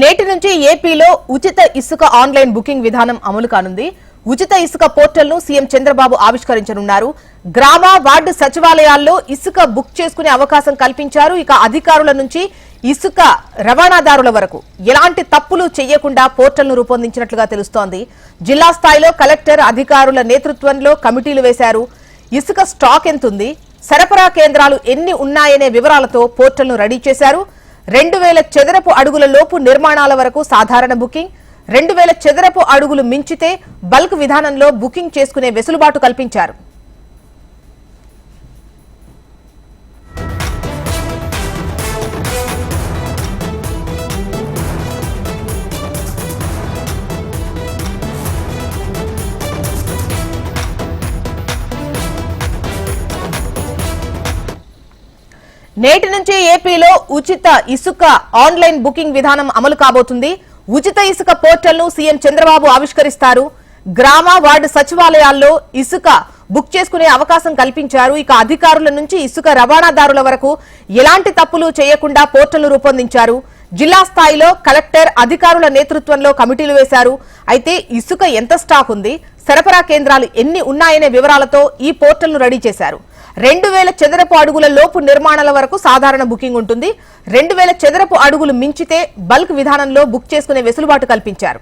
నేటి నుంచి ఏపీలో ఉచిత ఇసుక ఆన్లైన్ బుకింగ్ విధానం అమలు కానుంది. ఉచిత ఇసుక పోర్టల్ను సీఎం చంద్రబాబు ఆవిష్కరించనున్నారు. గ్రామ వార్డు సచివాలయాల్లో ఇసుక బుక్ చేసుకునే అవకాశం కల్పించారు. ఇక అధికారుల నుంచి ఇసుక రవాణాదారుల వరకు ఎలాంటి తప్పులు చేయకుండా పోర్టల్ను రూపొందించినట్లుగా తెలుస్తోంది. జిల్లా స్థాయిలో కలెక్టర్ అధికారుల నేతృత్వంలో కమిటీలు వేశారు. ఇసుక స్టాక్ ఎంతుంది? సరఫరా కేంద్రాలు ఎన్ని ఉన్నాయనే వివరాలతో పోర్టల్ను రెడీ చేశారు. రెండు వేల చదరపు అడుగుల లోపు నిర్మాణాల వరకు సాధారణ బుకింగ్ రెండు వేల చదరపు అడుగులు మించితే బల్క్ విధానంలో బుకింగ్ చేసుకునే వెసులుబాటు కల్పించారు. నేటి నుంచి ఏపీలో ఉచిత ఇసుక ఆన్లైన్ బుకింగ్ విధానం అమలు కాబోతుంది. ఉచిత ఇసుక పోర్టల్ను సీఎం చంద్రబాబు ఆవిష్కరిస్తారు. గ్రామ వార్డు సచివాలయాల్లో ఇసుక బుక్ చేసుకునే అవకాశం కల్పించారు. ఇక అధికారుల నుంచి ఇసుక రవాణాదారుల వరకు ఎలాంటి తప్పులు చేయకుండా పోర్టల్ను రూపొందించారు. జిల్లా స్థాయిలో కలెక్టర్ అధికారుల నేతృత్వంలో కమిటీలు వేశారు. అయితే ఇసుక ఎంత స్టాక్ ఉంది? సరఫరా కేంద్రాలు ఎన్ని ఉన్నాయనే వివరాలతో ఈ పోర్టల్ను రెడీ చేశారు. రెండు వేల చదరపు అడుగుల లోపు నిర్మాణాల వరకు సాధారణ బుకింగ్ ఉంటుంది. రెండు వేల చదరపు అడుగులు మించితే బల్క్ విధానంలో బుక్ చేసుకునే వెసులుబాటు కల్పించారు.